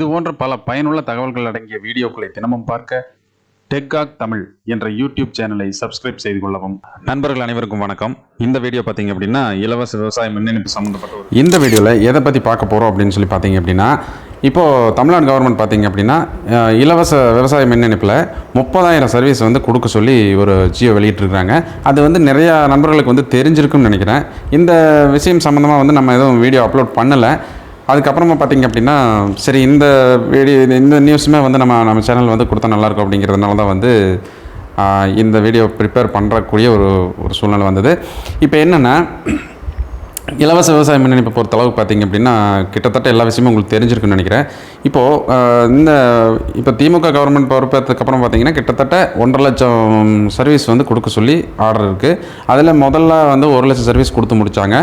இது போன்ற பல பயனுள்ள தகவல்கள் அடங்கிய வீடியோக்களை தினமும் பார்க்க டெக்காக் தமிழ் என்ற யூடியூப் சேனலை சப்ஸ்கிரைப் செய்து கொள்ளவும். நண்பர்கள் அனைவருக்கும் வணக்கம். இந்த வீடியோ பார்த்தீங்க அப்படின்னா இலவச விவசாய மின் இணைப்பு சம்மந்தப்பட்ட ஒரு இந்த வீடியோவில் எதை பற்றி பார்க்க போகிறோம் அப்படின்னு சொல்லி பார்த்தீங்க அப்படின்னா இப்போது தமிழ்நாடு கவர்மெண்ட் பார்த்தீங்க அப்படின்னா இலவச விவசாய மின் இணைப்பில் முப்பதாயிரம் சர்வீஸ் வந்து கொடுக்க சொல்லி ஒரு ஜியோ வெளியிட்டிருக்கிறாங்க. அது வந்து நிறையா நண்பர்களுக்கு வந்து தெரிஞ்சிருக்குன்னு நினைக்கிறேன். இந்த விஷயம் சம்மந்தமாக வந்து நம்ம எதுவும் வீடியோ அப்லோட் பண்ணலை. அதுக்கப்புறமா பார்த்தீங்க அப்படின்னா சரி இந்த வீடியோ இந்த நியூஸுமே வந்து நம்ம நம்ம சேனல் வந்து கொடுத்தா நல்லாயிருக்கும் அப்படிங்கிறதுனால தான் வந்து இந்த வீடியோ ப்ரிப்பேர் பண்ணுறக்கூடிய ஒரு ஒரு சூழ்நிலை வந்தது. இப்போ என்னென்னா இலவச விவசாய முன்னணிப்பை பொறுத்தளவுக்கு பொறுத்த அளவுக்கு பார்த்தீங்க அப்படின்னா கிட்டத்தட்ட எல்லா விஷயமும் உங்களுக்கு தெரிஞ்சிருக்குன்னு நினைக்கிறேன். இப்போது இந்த இப்போ திமுக கவர்மெண்ட் பொறுப்பேற்றதுக்கப்புறம் பார்த்தீங்கன்னா கிட்டத்தட்ட ஒன்றரை லட்சம் சர்வீஸ் வந்து கொடுக்க சொல்லி ஆர்டர் இருக்குது அதில் முதல்ல வந்து ஒரு லட்சம் சர்வீஸ் கொடுத்து முடித்தாங்க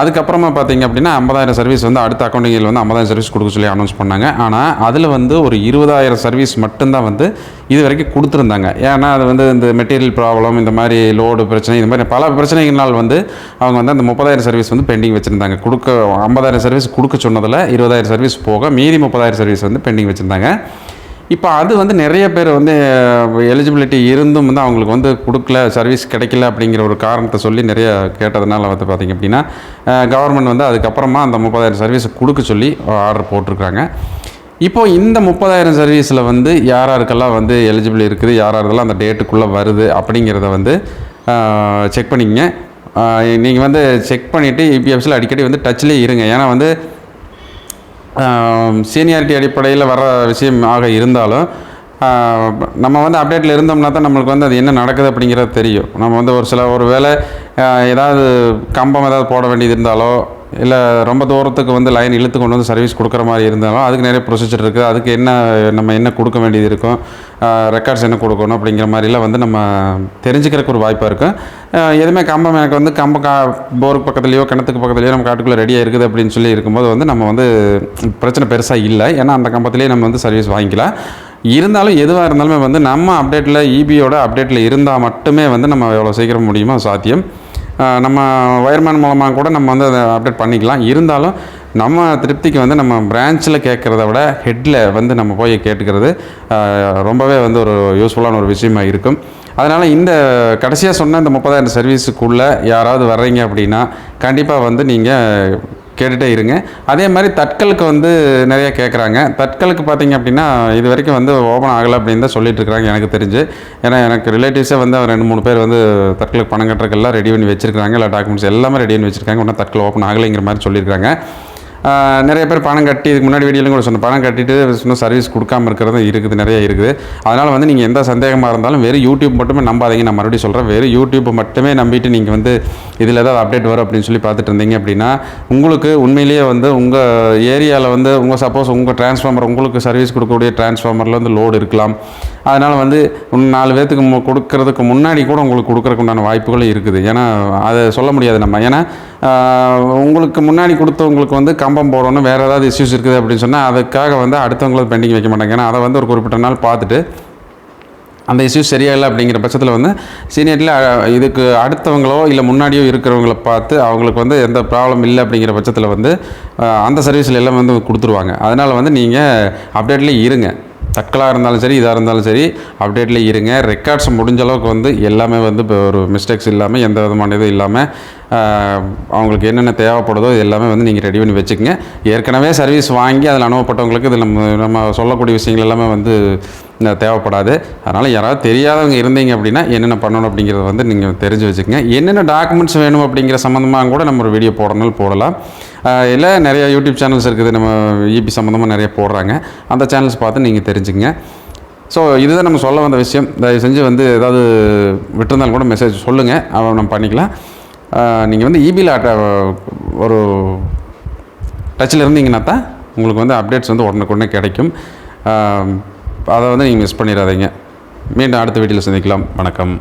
அதுக்கப்புறமா பார்த்தீங்க அப்படின்னா ஐம்பதாயிரம் சர்வீஸ் வந்து அடுத்த அக்கௌண்டிங்கில் வந்து ஐம்பதாயிரம் சர்வீஸ் கொடுக்க சொல்லி அனௌன்ஸ் பண்ணாங்க. ஆனால் அதில் வந்து ஒரு இருபதாயிரம் சர்வீஸ் மட்டும்தான் வந்து இது வரைக்கும் கொடுத்துருந்தாங்க. ஏன்னா அது வந்து இந்த மெட்டீரியல் ப்ராப்ளம் இந்த மாதிரி லோடு பிரச்சனை இந்த மாதிரி பல பிரச்சனைகளால் வந்து அவங்க வந்து அந்த முப்பதாயிரம் சர்வீஸ் வந்து பெண்டிங் வச்சுருந்தாங்க. கொடுக்க ஐம்பதாயிரம் சர்வீஸ் கொடுக்க சொன்னதில் இருபதாயிரம் சர்வீஸ் போக மீதி முப்பதாயிரம் சர்வீஸ் வந்து பெண்டிங் வச்சுருந்தாங்க. இப்போ அது வந்து நிறைய பேர் வந்து எலிஜிபிலிட்டி இருந்தும் வந்து அவங்களுக்கு வந்து கொடுக்கல சர்வீஸ் கிடைக்கல அப்படிங்கிற ஒரு காரணத்தை சொல்லி நிறைய கேட்டதுனால வந்து பார்த்திங்க அப்படின்னா கவர்மெண்ட் வந்து அதுக்கப்புறமா அந்த முப்பதாயிரம் சர்வீஸை கொடுக்க சொல்லி ஆர்டர் போட்டிருக்காங்க. இப்போது இந்த முப்பதாயிரம் சர்வீஸில் வந்து யார் யாருக்கெல்லாம் வந்து எலிஜிபிள் இருக்குது யார் யாரெல்லாம் அந்த டேட்டுக்குள்ளே வருது அப்படிங்கிறத வந்து செக் பண்ணிக்கங்க. நீங்கள் வந்து செக் பண்ணிவிட்டு இபிஎஃப்ஸில் அடிக்கடி வந்து டச்சிலே இருங்க. ஏன்னா வந்து சீனியாரிட்டி அடிப்படையில் வர விஷயம் ஆக இருந்தாலும் நம்ம வந்து அப்டேட்டில் இருந்தோம்னா தான் நம்மளுக்கு வந்து அது என்ன நடக்குது அப்படிங்கிறது தெரியும். நம்ம வந்து ஒரு சில ஒரு வேளை ஏதாவது கம்பம் ஏதாவது போட வேண்டியது இருந்தாலோ இல்லை ரொம்ப தூரத்துக்கு வந்து லைன் இழுத்து கொண்டு வந்து சர்வீஸ் கொடுக்குற மாதிரி இருந்தாலும் அதுக்கு நிறைய ப்ரொசீஜர் இருக்குது அதுக்கு என்ன நம்ம என்ன கொடுக்க வேண்டியது இருக்கும்? ரெக்கார்ட்ஸ் என்ன கொடுக்கணும் அப்படிங்கிற மாதிரிலாம் வந்து நம்ம தெரிஞ்சுக்கிறதுக்கு ஒரு வாய்ப்பாக இருக்கும் எதுவுமே கம்பம் எனக்கு வந்து கம்பம் கா போருக்கு பக்கத்துலேயோ கிணத்துக்கு பக்கத்துலேயோ நம்ம காட்டுக்குள்ளே ரெடியாக இருக்குது அப்படின்னு சொல்லி இருக்கும்போது வந்து நம்ம வந்து பிரச்சனை பெருசாக இல்லை. ஏன்னா அந்த கம்பத்துலேயே நம்ம வந்து சர்வீஸ் வாங்கிக்கலாம். இருந்தாலும் எதுவாக இருந்தாலுமே வந்து நம்ம அப்டேட்டில் இபியோட அப்டேட்டில் இருந்தால் மட்டுமே வந்து நம்ம எவ்வளோ சீக்கிரம் முடியுமோ சாத்தியம். நம்ம வயர்மேன் மூலமாக கூட நம்ம வந்து அதை அப்டேட் பண்ணிக்கலாம். இருந்தாலும் நம்ம திருப்திக்கு வந்து நம்ம பிரான்ச்சில் கேட்குறத விட ஹெட்டில் வந்து நம்ம போய் கேட்டுக்கிறது ரொம்பவே வந்து ஒரு யூஸ்ஃபுல்லான ஒரு விஷயமா இருக்கும். அதனால் இந்த கடைசியாக சொன்ன இந்த முப்பதாயிரம் சர்வீஸுக்குள்ளே யாராவது வர்றீங்க அப்படின்னா கண்டிப்பாக வந்து நீங்கள் கேட்டுகிட்டே இருங்க. அதே மாதிரி தட்கலுக்கு வந்து நிறைய கேட்குறாங்க தட்கலுக்கு பார்த்தீங்க அப்படின்னா இது வரைக்கும் வந்து ஓப்பன் ஆகலை அப்படின்னு தான் சொல்லிட்டு எனக்கு தெரிஞ்சு. ஏன்னா எனக்கு ரிலேட்டிவ்ஸே வந்து ரெண்டு மூணு பேர் வந்து தட்கலுக்கு பணம் கட்டுறதுக்கெல்லாம் ரெடி பண்ணி வச்சிருக்காங்க இல்லை டாக்குமெண்ட்ஸ் எல்லாமே ரெடி பண்ணி வச்சிருக்காங்க. ஒன்றும் தட்கல் ஓப்பன் ஆகலைங்கிற மாதிரி சொல்லியிருக்காங்க. நிறைய பேர் பணம் கட்டி இதுக்கு முன்னாடி வீடியோலையும் கூட சொன்னேன். பணம் கட்டிட்டு இன்னும் சர்வீஸ் கொடுக்காம இருக்கிறது இருக்குது நிறைய இருக்குது. அதனால் வந்து நீங்கள் எந்த சந்தேகமாக இருந்தாலும் வெறும் யூடியூப் மட்டுமே நம்பாதீங்க. நான் மறுபடியும் சொல்கிறேன் வெறும் யூடியூப்பை மட்டுமே நம்பிட்டு நீங்கள் வந்து இதில் ஏதாவது அப்டேட் வரும் அப்படின்னு சொல்லி பார்த்துட்டு இருந்தீங்க அப்படின்னா உங்களுக்கு உண்மையிலேயே வந்து உங்கள் ஏரியாவில் வந்து உங்கள் சப்போஸ் உங்கள் டிரான்ஸ்ஃபார்மர் உங்களுக்கு சர்வீஸ் கொடுக்கக்கூடிய டிரான்ஸ்ஃபார்மரில் வந்து லோடு இருக்கலாம். அதனால் வந்து நாலு பேர்த்துக்கு மு- கொடுக்கறதுக்கு முன்னாடி கூட உங்களுக்கு கொடுக்குறக்குண்டான உண்டான வாய்ப்புகள் இருக்குது. ஏன்னா அதை சொல்ல முடியாது நம்ம. ஏன்னா உங்களுக்கு முன்னாடி கொடுத்தவங்களுக்கு வந்து கம்பம் போடணும் வேறு ஏதாவது இஷ்யூஸ் இருக்குது அப்படின்னு சொன்னால் அதுக்காக வந்து அடுத்தவங்களுக்கு பெண்டிங் வைக்க மாட்டாங்க. ஏன்னா அதை வந்து ஒரு குறிப்பிட்ட நாள் பார்த்துட்டு அந்த இஷ்யூஸ் சரியா இல்லை அப்படிங்கிற பட்சத்தில் வந்து சீனியரில் இதுக்கு அடுத்தவங்களோ இல்லை முன்னாடியோ இருக்கிறவங்கள பார்த்து அவங்களுக்கு வந்து எந்த ப்ராப்ளம் இல்லை அப்படிங்கிற பட்சத்தில் வந்து அந்த சர்வீஸில் எல்லாம் வந்து கொடுத்துருவாங்க. அதனால் வந்து நீங்கள் அப்டேட்லேயே இருங்க. தக்கலாக இருந்தாலும் சரி இதாக இருந்தாலும் சரி அப்டேட்லேயே இருங்க. ரெக்கார்ட்ஸ் முடிஞ்ச அளவுக்கு வந்து எல்லாமே வந்து இப்போ ஒரு மிஸ்டேக்ஸ் இல்லாமல் எந்த விதமான இதுவும் இல்லாமல் அவங்களுக்கு என்னென்ன தேவைப்படுதோ இது எல்லாமே வந்து நீங்கள் ரெடி பண்ணி வச்சுக்கோங்க. ஏற்கனவே சர்வீஸ் வாங்கி அதில் அனுபவப்பட்டவங்களுக்கு இதில் நம்ம நம்ம சொல்லக்கூடிய விஷயங்கள் எல்லாமே வந்து தேவைப்படாது. அதனால் யாராவது தெரியாதவங்க இருந்தீங்க அப்படின்னா என்னென்ன பண்ணணும் அப்படிங்கிறத வந்து நீங்கள் தெரிஞ்சு வச்சுக்கோங்க. என்னென்ன டாக்குமெண்ட்ஸ் வேணும் அப்படிங்கிற சம்மந்தமாக கூட நம்ம ஒரு வீடியோ போடணும் போடலாம். இல்லை நிறைய யூடியூப் சேனல்ஸ் இருக்குது நம்ம இபி சம்மந்தமாக நிறைய போடுறாங்க. அந்த சேனல்ஸ் பார்த்து நீங்கள் தெரிஞ்சுக்கங்க. ஸோ இதுதான் நம்ம சொல்ல வந்த விஷயம். தயவு செஞ்சு வந்து ஏதாவது விட்டுருந்தாலும் கூட மெசேஜ் சொல்லுங்கள் அவன் நம்ம பண்ணிக்கலாம். நீங்கள் வந்து இபியில் ஒரு டச்சில் இருந்தீங்கன்னா தான் உங்களுக்கு வந்து அப்டேட்ஸ் வந்து உடனுக்குடனே கிடைக்கும். அதை வந்து நீங்கள் மிஸ் பண்ணிடாதீங்க. மீண்டும் அடுத்த வீட்டில் சந்திக்கலாம். வணக்கம்.